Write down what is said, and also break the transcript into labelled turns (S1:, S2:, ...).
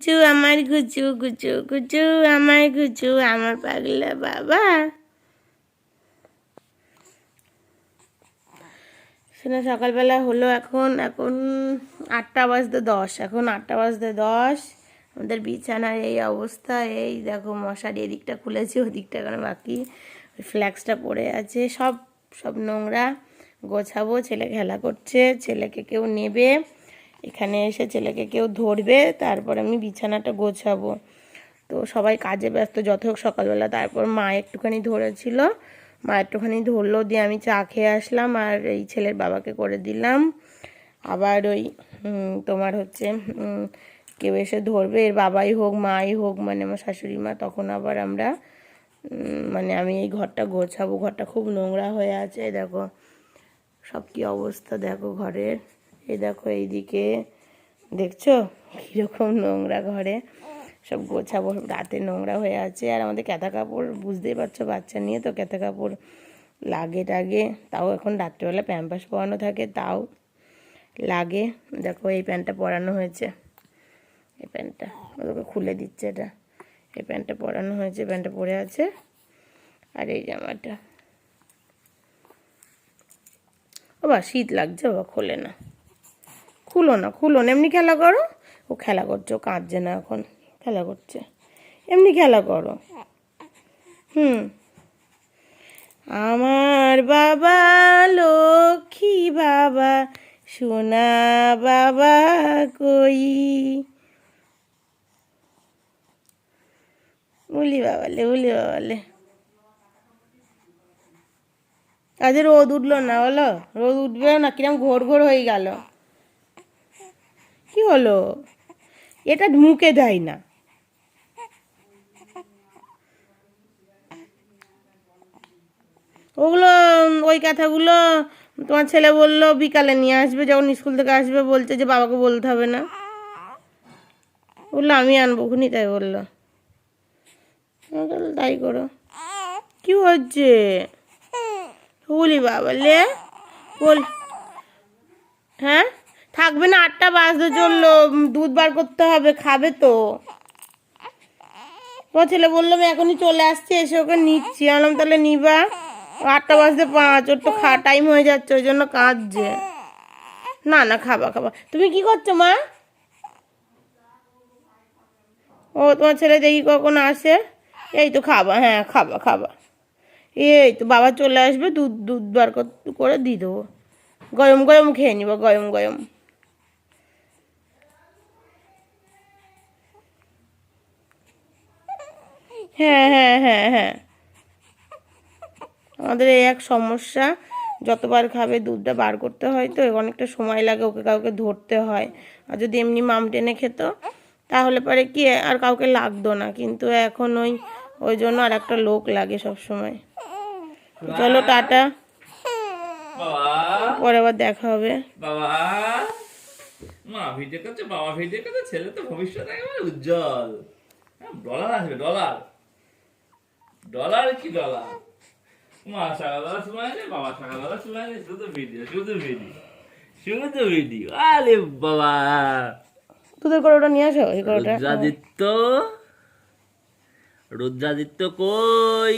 S1: গুচু আমার গুজু গুচু গুজু আমার গুজু, আমার পাগলা বাবা। সেটা সকালবেলা হলো এখন এখন আটটা বাজতে দশ, এখন আটটা বাজতে দশ। আমাদের বিছানার এই অবস্থা, এই দেখো মশারি এদিকটা খুলেছি, ওদিকটা এখন বাকি। ওই ফ্ল্যাক্সটা পড়ে আছে, সব সব নোংরা, গোছাবো, ছেলে খেলা করছে, ছেলেকে কেউ নেবে। এখানে এসে ছেলেকে কেউ ধরবে, তারপর আমি বিছানাটা গোছাবো। তো সবাই কাজে ব্যস্ত, যত হোক সকালবেলা। তারপর মা একটুখানি ধরেছিল, মা একটুখানি ধরলো, দিয়ে আমি চা খেয়ে আসলাম, আর এই ছেলের বাবাকে করে দিলাম। আবার ওই তোমার হচ্ছে কেউ এসে ধরবে, এর বাবাই হোক, মাই হোক মানে আমার শাশুড়ি মা, তখন আবার আমরা মানে আমি এই ঘরটা গোছাবো। ঘরটা খুব নোংরা হয়ে আছে দেখো। সব কি অবস্থা দেখো ঘরের। এই দেখো এইদিকে, দেখছ? কীরকম নোংরা ঘরে। সব গোছাবো, রাতে নোংরা হয়ে আছে। আর আমাদের ক্যাথা কাপড়, বুঝতেই পারছ, বাচ্চা নিয়ে তো ক্যাথা কাপড় লাগে টাগে। তাও এখন রাত্রিবেলা প্যাম্পাস পরানো থাকে, তাও লাগে। দেখো এই প্যান্টটা পরানো হয়েছে। এই প্যান্টটা, ওদেরকে খুলে দিচ্ছে এটা। এই প্যান্টটা পরানো হয়েছে, প্যান্টটা পরে আছে। আর এই জামাটা। ও বা, শীত লাগছে, বাবা, খোলে না। খুলো না খুলো না। এমনি খেলা করো। ও খেলা করছে, ও কাঁদছে না এখন। খেলা করছে। এমনি খেলা করো। হুম। আমার বাবা লক্ষ্মী বাবা, সোনা বাবা কই? উলি বাবালে উলি বাবালে। আজ রোদ উঠল না বলো? রোদ উঠবে না, কিরম ঘোর ঘোর হয়ে গেল। কি হলো? এটা মুখে দেয় না। ওগুলো ওই কথাগুলো তোমার ছেলে বলল, বিকালে নিয়ে আসবে, যখন স্কুল থেকে আসবে, বলছে যে বাবাকে বলতে হবে না। বলল, আমি আনব খুনি, তাই বলল। তাই করো। কি হচ্ছে? বলি বাবা লে, বল হ্যাঁ? থাকবে না, আটটা বাজতে চলল দুধ বার করতে হবে, খাবে তো। তোমার ছেলে বলল, আমি এখনই চলে আসছি, এসে ওকে নিচ্ছি। আনলাম তাহলে নিবা। আটটা বাজতে পাঁচ, ওর তো খা টাইম হয়ে যাচ্ছে, ওই জন্য কাঁদছে। না না, খাবা খাবা। তুমি কি করছ, মা? ও, তোমার ছেলে দেখি কখন আসে? এই তো খাবা হ্যাঁ খাবা খাবা। এই তো বাবা চলে আসবে, দুধ দুধ বার করে দিয়ে দেবো। গরম গরম খেয়ে নিব, গরম গরম। হ্যাঁ হ্যাঁ হ্যাঁ হ্যাঁ। আমাদের এই এক সমস্যা যতবার খাবে দুধটা বার করতে হয় তো অনেকটা সময় লাগে ওকে কাউকে ধরতে হয়। আর যদি এমনি মাম টেনে খেত তাহলে পরে কি আর কাউকে লাগতো না। কিন্তু এখন ওই ওই জন্য আর একটা লোক লাগে সব সময় চলো টাটা। পরে আবার দেখা হবে।
S2: বাবা। মা ভিডিও করছে বাবা ভিডিও করছে ছেলে তো ভবিষ্যৎ একেবারে উজ্জ্বল। হ্যাঁ, ডলার আসবে ডলার। ডলার কি ডলার? মা সকালবেলা সময় নেই বাবা সকালবেলা সময় নেই শুধু ভিডিও শুধু ভিডিও শুধু ভিডিও আরে বাবা।
S1: তোদের কড়াটা নিয়ে আসো এই কড়াটা
S2: রুদ্রাদিত্য রুদ্রাদিত্য কই?